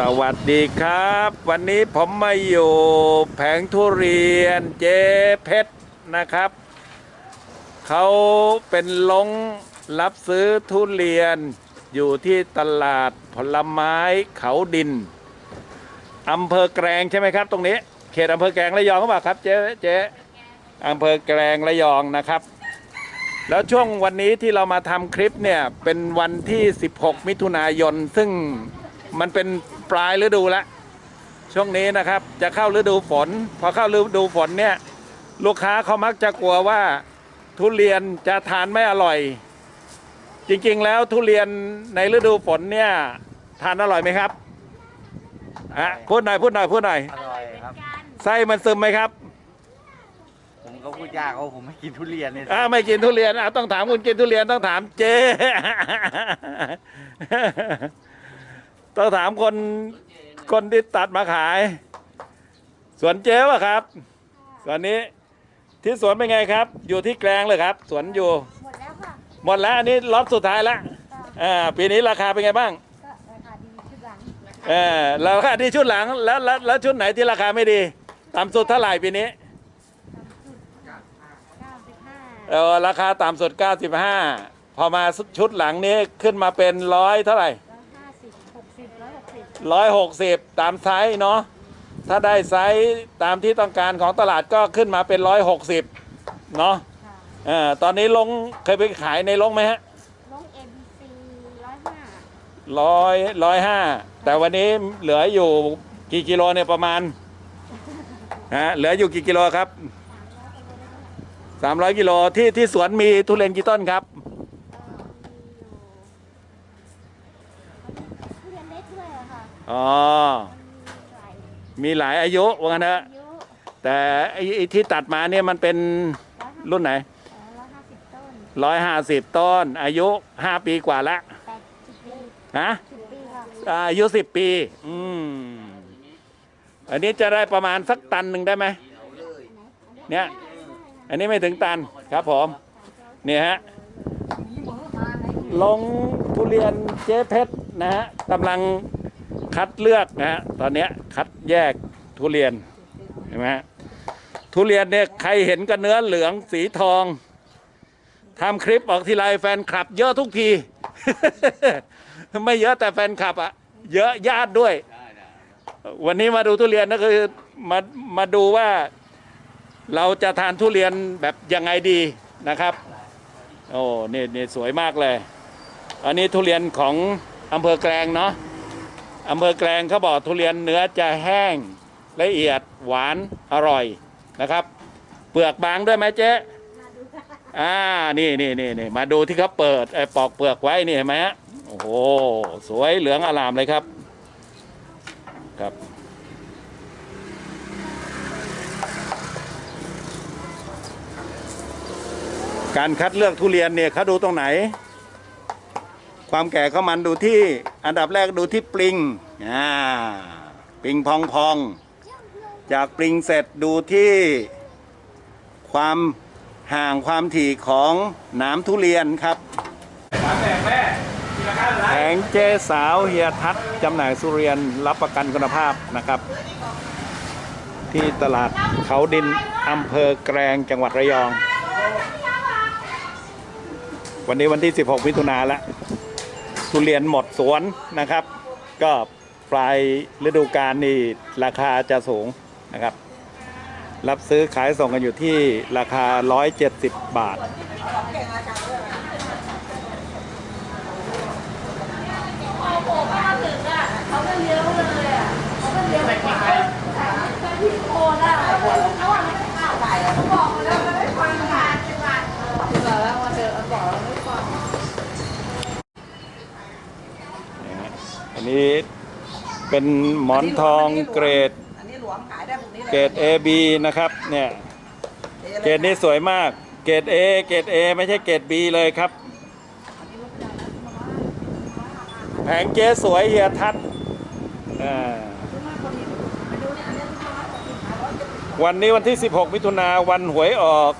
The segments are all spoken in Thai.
สวัสดีครับ วันนี้ผมมาอยู่แผงทุเรียนเจ๊เพชรนะครับ เขาเป็นลงรับซื้อทุเรียนอยู่ที่ตลาดผลไม้เขาดินอำเภอแกลงใช่ไหมครับ ตรงนี้ เขตอำเภอแกลงระยองหรือเปล่าครับเจ๊เจ๊อำเภอแกลงระยองนะครับ แล้วช่วงวันนี้ที่เรามาทำคลิปเนี่ยเป็นวันที่ 16 มิถุนายนซึ่งมันเป็น ปลายฤดูแล้วช่วงนี้นะครับจะเข้าฤดูฝน พอเข้าฤดูฝนเนี่ยลูกค้าเขามักจะกลัวว่าทุเรียนจะทานไม่อร่อย จริงๆแล้วทุเรียนในฤดูฝนเนี่ยทานอร่อยไหมครับอะพูดหน่อยพูดหน่อยพูดหน่อยอร่อยครับ ไส้มันซึมไหมครับ ผมก็พูดยากเพราะผมไม่กินทุเรียนเนี่ยอ่าไม่กินทุเรียนอะต้องถามคุณกินทุเรียนต้องถามเจ๊ ต้องถามคนคนที่ตัดมาขาย สวนเจ๊วะครับ สวนนี้ที่สวนเป็นไงครับ อยู่ที่แกลงเลยครับ สวนอยู่ หมดแล้วค่ะหมดแล้วอันนี้ล็อตสุดท้ายแล้วอ่าปีนี้ราคาเป็นไงบ้างก็ราคาดีชุดหลังเออราคาที่ชุดหลังแล้วแล้วแล้วชุดไหนที่ราคาไม่ดีต่ำสุดเท่าไหร่ปีนี้เก้าสิบห้าเออราคาต่ำสุด 95 พอมาชุดหลังนี้ขึ้นมาเป็นร้อยเท่าไหร่ ร้อยหกสิบตามไซส์เนาะถ้าได้ไซส์ตามที่ต้องการของตลาดก็ขึ้นมาเป็นร้อยหกสิบเนาะเออตอนนี้ลงเคยไปขายในลงไหมฮะลงเอ็มซีร้อยห้าร้อยร้อยห้าแต่วันนี้เหลืออยู่กี่กิโลเนี่ยประมาณฮะเหลืออยู่กี่กิโลครับสามร้อยกิโลที่ที่สวนมีทุเรียนกี่ต้นครับ อะค่ะอ๋อมันมีหลายมีหลายอายุว่างั้นเถอะอายุแต่ไอ้ไอ้ที่ตัดมาเนี่ยมันเป็นร้อยห้ารุ่นไหนร้อยห้าสิบต้นร้อยห้าสิบต้น อายุห้าปีกว่าละแปดสิบปีฮะสิบปีค่ะอายุสิบปี อืม อันนี้จะได้ประมาณสักตันหนึ่งได้ไหม เนี่ย อันนี้ไม่ถึงตันครับผม เนี่ยฮะ ลงทุเรียนเจ๊เพชรนะฮะกำลัง คัดเลือกนะฮะตอนเนี้ยคัดแยกทุเรียนเห็นไหมฮะทุเรียนเนี่ยใครเห็นกันเนื้อเหลืองสีทองทำคลิปออกทีไรแฟนคลับ เยอะทุกที ไม่เยอะแต่แฟนคลับอะเยอะญาติด้วย วันนี้มาดูทุเรียนก็คือมามาดูว่าเราจะทานทุเรียนแบบยังไงดีนะครับ โอ้เนี่นี่สวยมากเลย อันนี้ทุเรียนของอำเภอแกลงเนาะ อำเภอแกลงเขาบอกทุเรียนเนื้อจะแห้งละเอียดหวานอร่อยนะครับ เปลือกบางด้วยไหมเจ๊อ่านี่นี่นี่นี่มาดูที่เขาเปิดไอ้ปอกเปลือกไว้นี่เห็นไหมฮะโอ้โหสวยเหลืองอลามเลยครับ ครับ การคัดเลือกทุเรียนเนี่ยเขาดูตรงไหน ความแก่ของมันดูที่ อันดับแรกดูที่ปลิงอ่าปลิงพองพอง จากปลิงเสร็จดูที่ ความห่างความถี่ของนามทุเรียนครับแผงเจสาวเฮียทัศจำหน่ายสุเรียนรับประกันคุณภาพนะครับ ที่ตลาดเขาดินอำเภอแกลงจังหวัดระยอง วันนี้วันที่ 16 มิถุนาแล้ว ทุเรียนหมดสวนนะครับ ก็ปลายฤดูกาลนี่ราคาจะสูงนะครับ รับซื้อขายส่งกันอยู่ที่ราคา 170 บาท เป็นหมอนทองเกรด อันนี้หลวงขายได้พวกนี้เลยเกรด AB นะครับ เนี่ย เกรดนี้สวยมาก เกรด A เกรด A ไม่ใช่เกรด B เลยครับ แผงเจ๊สวยเฮียทัศน์อ่าวันนี้วันที่ 16 มิถุนาวันหวยออก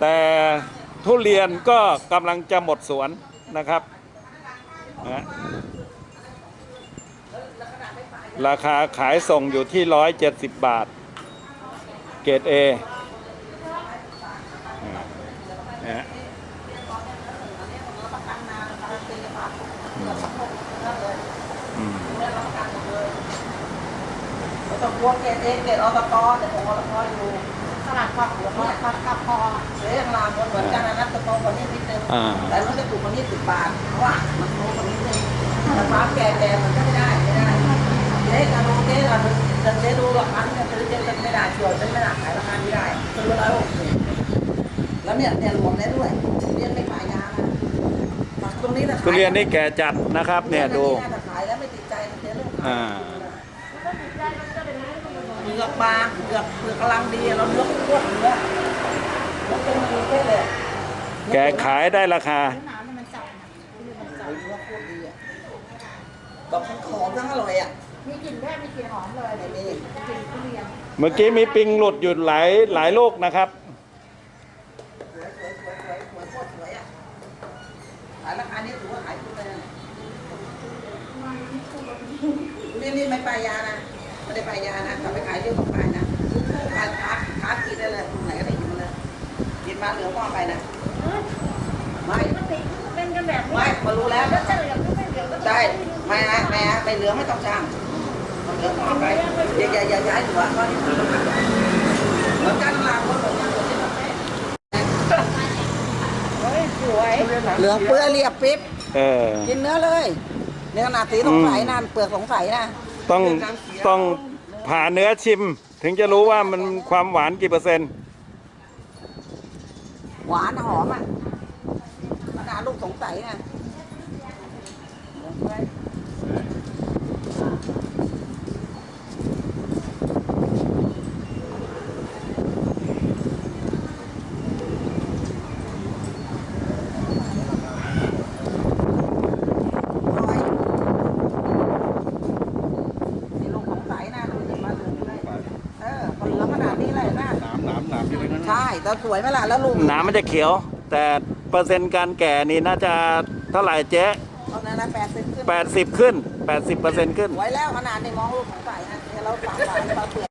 แต่ทุเรียนก็กำลังจะหมดสวนนะครับนะ ราคาขายส่งอยู่ที่ร้อยเจ็ดสิบบาท เกรดเอนะฮะอืมต้องพวกเกตเองเกตอตกแต่ผมอตกอยู่ตลาดความหัวเนี่ยปลากระพอเสียงลามเหมือนกันนะนัตกคนนี้นิดนึงอ่าแต่มันจะถูกคนนี้สิบบาทเพราะว่ามันโตคนนี้นึงแต่ฟ้าแก่แก่มันก็ไม่ได้ไม่ได้ เจ๊กันโอเคกันเจ๊ดูหลักพันเนี่ยซื้อเจ๊กันไม่ได้ช่วยเป็นไม่ได้ขายราคาไม่ได้ซื้อร้อยหกสิบแล้วเนี่ยเนี่ยรวมได้ด้วยเรียนไม่ขายยานะตรงนี้นะทุเรียนนี่แก่จัดนะครับ เนี่ยดูขายแล้วไม่ติดใจเจ๊เรื่องอ่าเปลือกบางเปลือกเปลือกกำลังดีเราเลือกพวกเนื้อเลือกเป็นมือแค่เลยแกขายได้ราคาหนาวมันจับเนื้อโคตรดีอะแบบมันหอมทั้งอร่อยอะ มีกลิ่นแค่มีกลิ่นหอมเลยไม่มีกลิ่นทุเรียนเมื่อกี้มีปิงหลุดอยู่หลายหลายลูกนะครับสวยสวยสวยสวยสวยโคตรสวยอะขายราคานี้ถือว่าขายคุ้มเลยนะนี่นี่ไม่ปลายยานะไม่ได้ปลายยานะกลับไปขายเรื่องของปลายนะขายค้าค้ากินได้เลยไหนก็ได้กินมาเลยกินมาเหลือก็เอาไปนะไม่ปกติเป็นกันแบบนี้ไม่มารู้แล้วแล้วจะเหลืองก็ไม่เหลืองก็ต้องใช่ไม่ฮะไม่ฮะไม่เหลืองไม่ต้องช่างมันเหลื องก็เอาอย่าอย่าอย่าย้หัวก็นี่เหมือนกันลาคนเหมือเหลือเปลือเรียบปิ๊บเออกินเนื้อเลยเนื้อขนาดสีสงสัยนั่นเปลือกสงสัยนะต้องต้องผ่าเนื้อชิม ถึงจะรู้ว่ามันความหวานกี่เปอร์เซ็นต์หวานหอมอะขนาดลูกสงสัยนะ นี่ลูกสงสัยนะดูสิมาเหลืองเลยเออพอเหลืองขนาดนี้เลยนะ น้ำน้ำน้ำอยู่ในนั้น ใช่ แต่สวยไหมล่ะแล้วลูกน้ำมันจะเขียว แต่เปอร์เซ็นต์การแก่นี่น่าจะเท่าไหร่เจ๊ตอนนั้นนะแปดสิบขึ้นแปดสิบขึ้นแปดสิบเปอร์เซ็นต์ขึ้น สวยแล้วขนาดนี้มองลูกสงสัยนะเดี๋ยวเราสามหวานเราเปลือก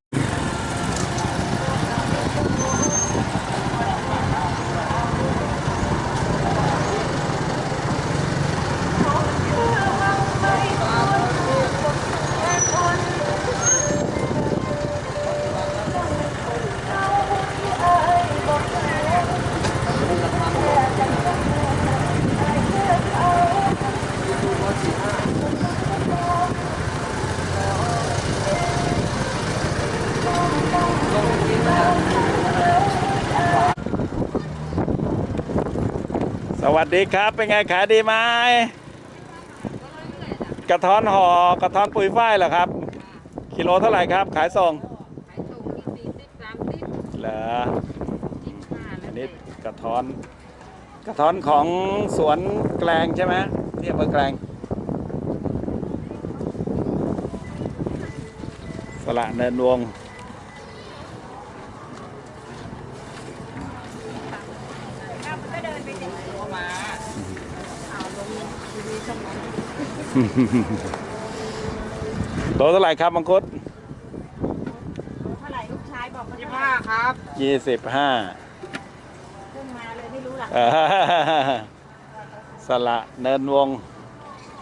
วัสดีครับ เป็นไงขายดีไหมกระท้อนห่อกระท้อนปุ๋ยฝ้ายเหรอครับ กิโลเท่าไหร่ครับ ขายส่งขายส่งที่สี่สิบสามสิบเหรอสิบห้าอัแล้วนนี้กระท้อน กระท้อนของสวนแกลงใช่ไหมที่อำเภอแกลงสละเนินวง ก็เดินไปเด็กตัวมาเอาลงทีวีช่องนั้น โลเท่าไหร่ครับมังคุดเท่าไหร่ลูกชายบอกมายี่เท่าไหห้าร่ครับยี่สิบห้าขึ้นมาเลยไม่รู้หลักสละเนินวง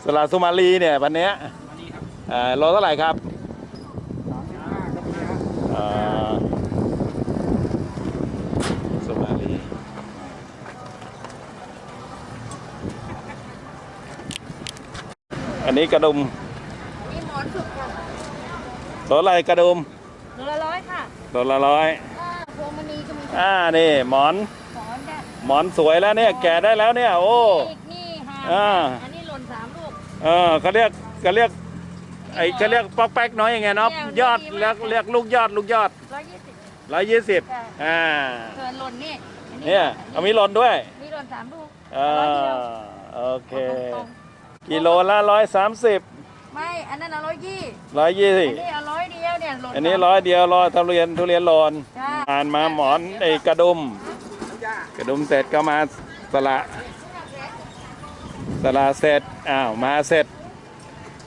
สละสุมาลีเนี่ยวันเนี้ยเอ่อโลเท่าไหร่ครับเอ่อสุมาลีอั นนี้กระดุมมีหมอนสุกค่ะโลอะไรกระดุมโลละร้อยค่ะโลละร้อยอ่าพวงมณีก็มีอ่านี่หมอนหมอนได้หมอนสวยแล้วเนี่ยแก่ได้แล้วเนี่ยโอ้ อีกนี่ค่ะอ่า อันนี้หล่นสามลูก เออเขาเรียกเขาเรียกไอ้เขาเรียกป๊อกแป๊กน้อยยังไงเนาะยอดเรียกเรียกลูกยอดลูกยอดร้อยยี่สิบร้อยยี่สิบอ่าเกินหล่นนี่อัเนี่ยเอามีหล่นด้วย มีหล่นสามลูกเอร้อยเดียวอโอเค ตรง กิโลละร้อยสามสิบๆไม่อันนั้นเอาร้อยยี่ร้อยยี่อัสินนี้เอาร้อยเดียวเนี่ยหล่นอันนี้สามร้อยเดียวร้อยทุเรียนทุเรียนหล่นจ้าอ่านมาหมอนไอ้กระดุม กระดุมเสร็จก็มาสละสละเสร็จอ้าวมาเสร็จ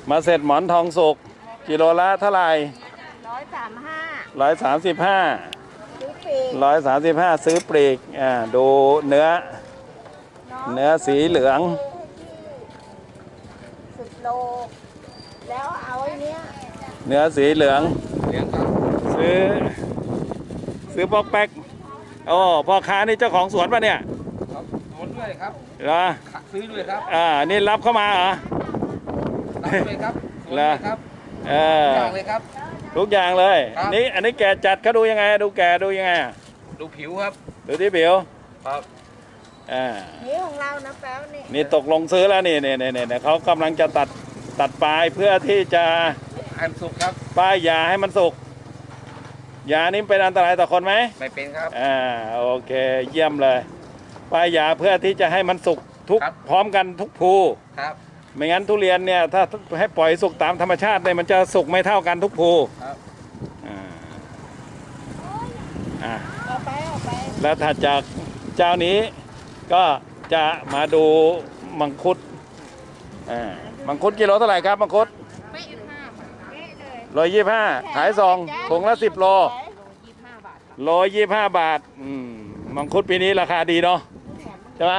มาเสร็จหมอนทองสุกกิโลละเท่าไหร่ร้อยสามห้าร้อยสามสิบห้าซื้อปีกร้อยสามสิบห้าซื้อปลีกอ่าดูเนื้อ เนื้อสีเหลืองสิบ โล แล้วเอาไอ้เนี้ยเนื้อสีเหลือง เลี้ยงครับซื้อ ซื้อปอกแป๊กโอ้พ่อค้านี่เจ้าของสวนปะเนี่ยครับโอนด้วยครับเหรอซื้อด้วยครับอ่านี่รับเข้ามาเหรอ รับด้วยครับโอนเหรด้อวยครับเอออย่างเลยครับ ทุกอย่างเลย ครับ นี่อันนี้แกะจัดเขาดูยังไง ดูแกะดูยังไงอะดูผิวครับ ดูที่ผิว ครับ อ่านี่ของเรานะแป๊วนี่นี่ตกลงซื้อแล้วนี่เนี่ยเนี่ยเนี่ยเขากำลังจะตัดตัดปลายเพื่อที่จะอันสุกครับป้ายยาให้มันสุกยานี้เป็นอันตรายต่อคนไหมไม่เป็นครับอ่าโอเคเยี่ยมเลยป้ายยาเพื่อที่จะให้มันสุกทุกครับพร้อมกันทุกภูครับไม่งั้นทุเรียนเนี่ยถ้าให้ปล่อยสุกตามธรรมชาติเนี่ยมันจะสุกไม่เท่ากันทุกภูครับอ่าอ่าเอาไปเอาไปแล้วถัดจากเจ้านี้ ก็จะมาดูมังคุดอ่ามังคุดกิโลเท่าไหร่ครับมังคุดไม่ห้าบาทเอ๊ะเลยร้อยยี่ห้าขายซองถุงละสิบโลยี่ห้าบาทโลยี่ห้าบาทอืมมังคุดปีนี้ราคาดีเนาะใช่ไหม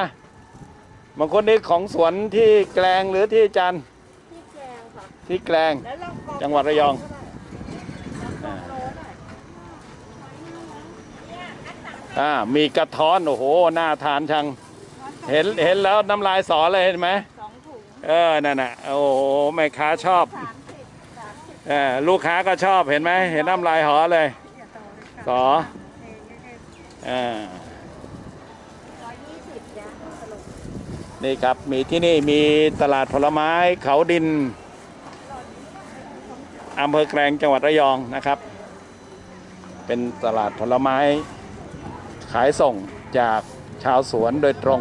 มังคุดนี้ของสวนที่แกลงหรือที่จันทร์ที่แกงค่ะที่แกลงแล้วเรากรอกจังหวัดระยอง แล้วกรอกโลหน่อย อ่ามีกระท้อน โอ้โหน่าทานชัง เห็นเห็นแล้วน้ำลายสอเลยเห็นไหมสองถุงเออนั่นน่ะโอ้โหแม่ค้าชอบสามสิบสามสิบเออลูกค้าก็ชอบเห็นไหมเห็นน้ำลายหอเลยสออ่าร้อยยี่สิบจ้ะสรุปนี่ครับมีที่นี่มีตลาดผลไม้เขาดินอำเภอแกลงจังหวัดระยองนะครับ เป็นตลาดผลไม้ ขายส่งจากชาวสวนโดยตรง